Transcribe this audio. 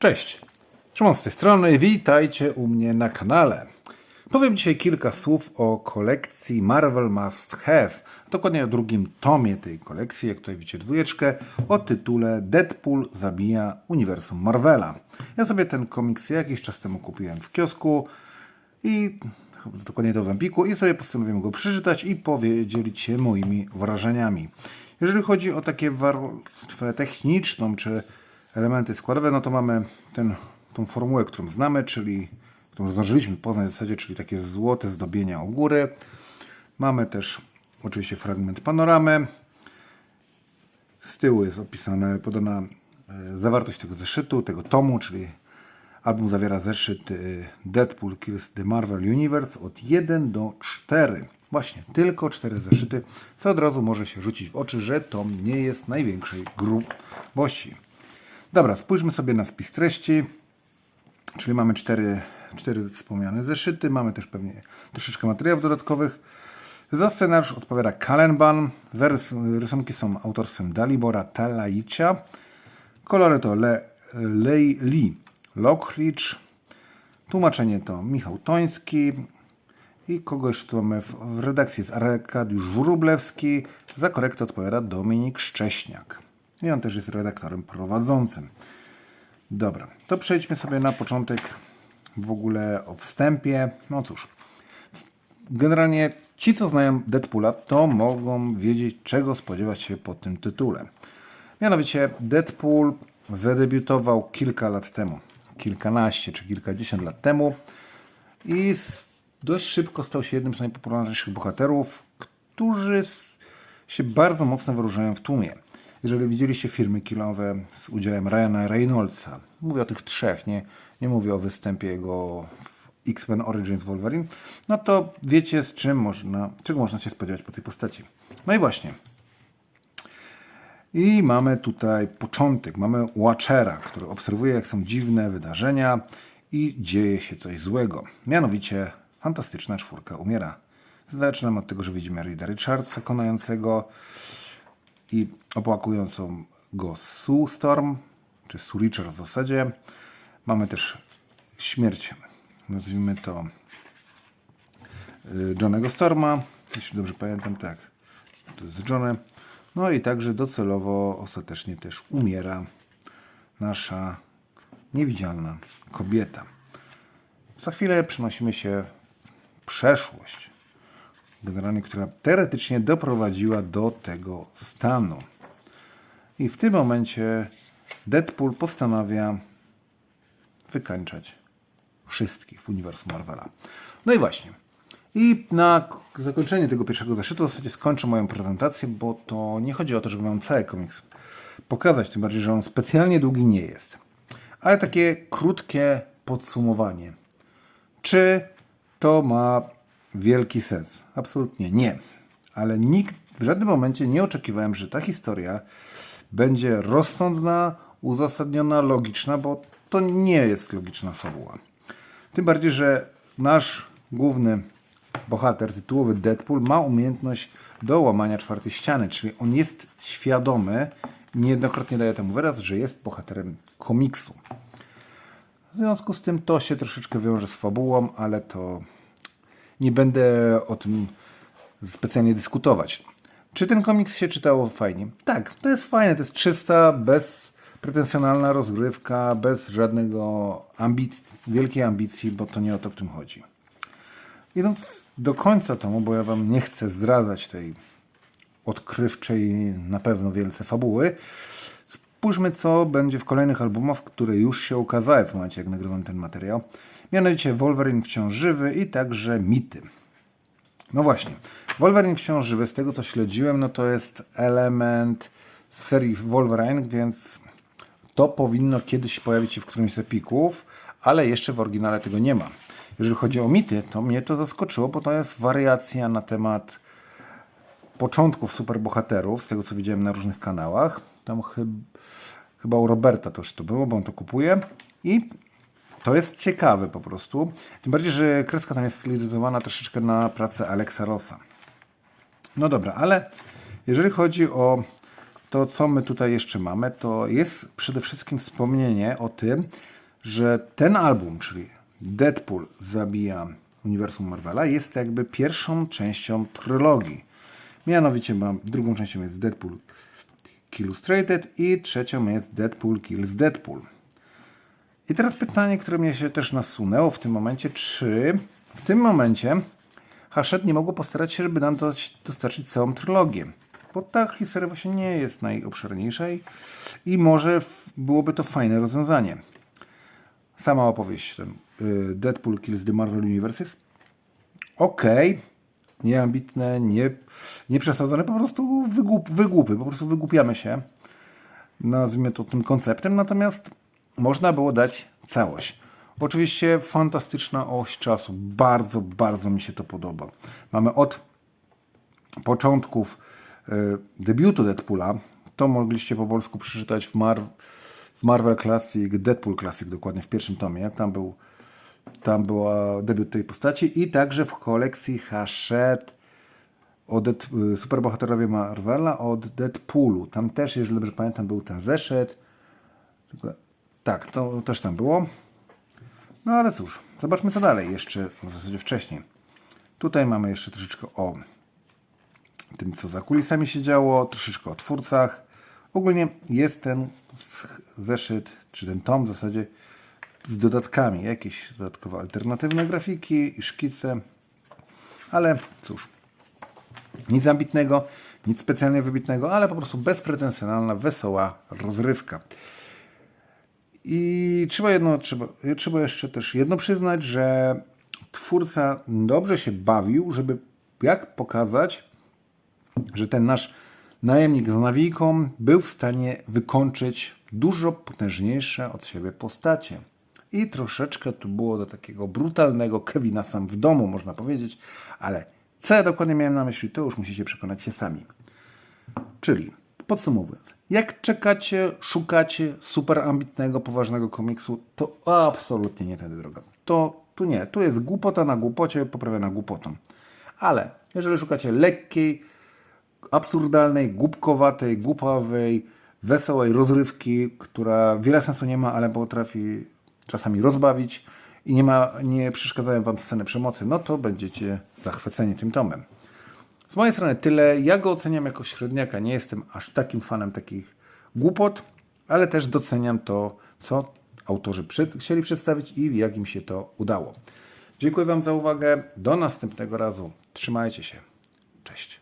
Cześć, Szymon z tej strony, witajcie u mnie na kanale. Powiem dzisiaj kilka słów o kolekcji Marvel Must Have, dokładnie o drugim tomie tej kolekcji, jak tutaj widzicie dwójeczkę, o tytule Deadpool zabija uniwersum Marvela. Ja sobie ten komiks jakiś czas temu kupiłem w kiosku i dokładnie to w i sobie postanowiłem go przeczytać i podzielić się moimi wrażeniami. Jeżeli chodzi o takie warstwę techniczną czy elementy składowe, no to mamy ten, tą formułę, którą znamy, czyli którą zdążyliśmy poznać w zasadzie, czyli takie złote zdobienia u góry. Mamy też oczywiście fragment panoramy. Z tyłu jest opisane, podana e, zawartość tego zeszytu, tego tomu, czyli album zawiera zeszyt e, Deadpool Kills the Marvel Universe od 1 do 4. Właśnie, tylko 4 zeszyty, co od razu może się rzucić w oczy, że tom nie jest największej grubości. Dobra, spójrzmy sobie na spis treści. Czyli mamy cztery, cztery wspomniane zeszyty, mamy też pewnie troszeczkę materiałów dodatkowych. Za scenariusz odpowiada Kalenban, rys- rysunki są autorstwem Dalibora Talaicia, kolory to Le, Lei Lee Lockridge, tłumaczenie to Michał Toński i kogoś tu mamy w, w redakcji jest Arkadiusz Wróblewski, za korektę odpowiada Dominik Szcześniak. I on też jest redaktorem prowadzącym. Dobra, to przejdźmy sobie na początek w ogóle o wstępie. No cóż, generalnie ci, co znają Deadpoola, to mogą wiedzieć, czego spodziewać się po tym tytule. Mianowicie Deadpool zadebiutował kilka lat temu, kilkanaście czy kilkadziesiąt lat temu i dość szybko stał się jednym z najpopularniejszych bohaterów, którzy się bardzo mocno wyróżniają w tłumie. Jeżeli widzieliście filmy kilowe z udziałem Ryana Reynoldsa, mówię o tych trzech, nie, nie mówię o występie jego w X-Men Origins Wolverine, no to wiecie z czym można, czego można się spodziewać po tej postaci. No i właśnie. I mamy tutaj początek. Mamy Watchera, który obserwuje, jak są dziwne wydarzenia i dzieje się coś złego. Mianowicie fantastyczna czwórka umiera. Zaczynamy od tego, że widzimy Reeda Richardsa konającego i opłakującą go Sue Storm, czy Sue Richard w zasadzie. Mamy też śmierć, nazwijmy to y, Johnego Storma, jeśli dobrze pamiętam, tak, to jest Johnny. No i także docelowo ostatecznie też umiera nasza niewidzialna kobieta. Za chwilę przenosimy się w przeszłość generalnie, która teoretycznie doprowadziła do tego stanu. I w tym momencie Deadpool postanawia wykańczać wszystkich w uniwersum Marvela. No i właśnie. I na zakończenie tego pierwszego zeszytu w zasadzie skończę moją prezentację, bo to nie chodzi o to, żeby wam cały komiks pokazać, tym bardziej, że on specjalnie długi nie jest. Ale takie krótkie podsumowanie. Czy to ma wielki sens? Absolutnie nie. Ale nikt w żadnym momencie nie oczekiwałem, że ta historia będzie rozsądna, uzasadniona, logiczna, bo to nie jest logiczna fabuła. Tym bardziej, że nasz główny bohater, tytułowy Deadpool, ma umiejętność do łamania czwartej ściany, czyli on jest świadomy, niejednokrotnie daje temu wyraz, że jest bohaterem komiksu. W związku z tym to się troszeczkę wiąże z fabułą, ale to nie będę o tym specjalnie dyskutować. Czy ten komiks się czytało fajnie? Tak, to jest fajne, to jest czysta, bezpretensjonalna rozgrywka, bez żadnego ambic- wielkiej ambicji, bo to nie o to w tym chodzi. Idąc do końca tomu, bo ja wam nie chcę zdradzać tej odkrywczej na pewno wielce fabuły, spójrzmy co będzie w kolejnych albumach, które już się ukazały w momencie jak nagrywam ten materiał. Mianowicie Wolverine wciąż żywy i także Mity. No właśnie, Wolverine wciąż żywy, z tego co śledziłem, no to jest element serii Wolverine, więc to powinno kiedyś pojawić się w którymś z epików, ale jeszcze w oryginale tego nie ma. Jeżeli chodzi o mity, to mnie to zaskoczyło, bo to jest wariacja na temat początków superbohaterów, z tego co widziałem na różnych kanałach. Tam chyb, chyba u Roberta to już to było, bo on to kupuje. I to jest ciekawe po prostu. Tym bardziej, że kreska tam jest stylizowana troszeczkę na pracę Alexa Rossa. No dobra, ale jeżeli chodzi o to co my tutaj jeszcze mamy, to jest przede wszystkim wspomnienie o tym, że ten album, czyli Deadpool zabija uniwersum Marvela, jest jakby pierwszą częścią trylogii. Mianowicie mam, drugą częścią jest Deadpool Illustrated i trzecią jest Deadpool Kills Deadpool. I teraz pytanie, które mnie się też nasunęło w tym momencie, czy w tym momencie Hachette nie mogło postarać się, żeby nam dostarczyć całą trylogię. Bo ta historia właśnie nie jest najobszerniejsza i, może byłoby to fajne rozwiązanie. Sama opowieść, ten y, Deadpool Kills the Marvel Universe jest okej, nieambitne, nie, nie przesadzone, po prostu wygłup, wygłupy, po prostu wygłupiamy się, nazwijmy to tym konceptem, natomiast można było dać całość. Oczywiście fantastyczna oś czasu, bardzo, bardzo mi się to podoba. Mamy od początków y, debiutu Deadpoola, to mogliście po polsku przeczytać w, Mar w Marvel Classic, Deadpool Classic dokładnie w pierwszym tomie, tam był tam była debiut tej postaci i także w kolekcji Hachette o Dead, y, superbohaterowie Marvela od Deadpoolu. Tam też, jeżeli dobrze pamiętam, był ten zeszyt. Tak, to też tam było. No ale cóż, zobaczmy co dalej jeszcze, w zasadzie wcześniej. Tutaj mamy jeszcze troszeczkę o tym, co za kulisami się działo, troszeczkę o twórcach. Ogólnie jest ten zeszyt, czy ten tom w zasadzie z dodatkami, jakieś dodatkowe alternatywne grafiki i szkice, ale cóż, nic ambitnego, nic specjalnie wybitnego, ale po prostu bezpretensjonalna, wesoła rozrywka. I trzeba jedno, trzeba, trzeba jeszcze też jedno przyznać, że twórca dobrze się bawił, żeby jak pokazać, że ten nasz najemnik z nawijką był w stanie wykończyć dużo potężniejsze od siebie postacie. I troszeczkę tu było do takiego brutalnego Kevina sam w domu, można powiedzieć, ale co ja dokładnie miałem na myśli, to już musicie przekonać się sami. Czyli podsumowując, jak czekacie, szukacie super ambitnego, poważnego komiksu, to absolutnie nie tędy droga. To tu nie, tu jest głupota na głupocie, poprawiona głupotą. Ale jeżeli szukacie lekkiej, absurdalnej, głupkowatej, głupawej, wesołej rozrywki, która wiele sensu nie ma, ale potrafi czasami rozbawić i nie, ma, nie przeszkadzają Wam sceny przemocy, no to będziecie zachwyceni tym tomem. Z mojej strony tyle. Ja go oceniam jako średniaka. Nie jestem aż takim fanem takich głupot, ale też doceniam to, co autorzy przed, chcieli przedstawić i jak im się to udało. Dziękuję Wam za uwagę. Do następnego razu. Trzymajcie się. Cześć.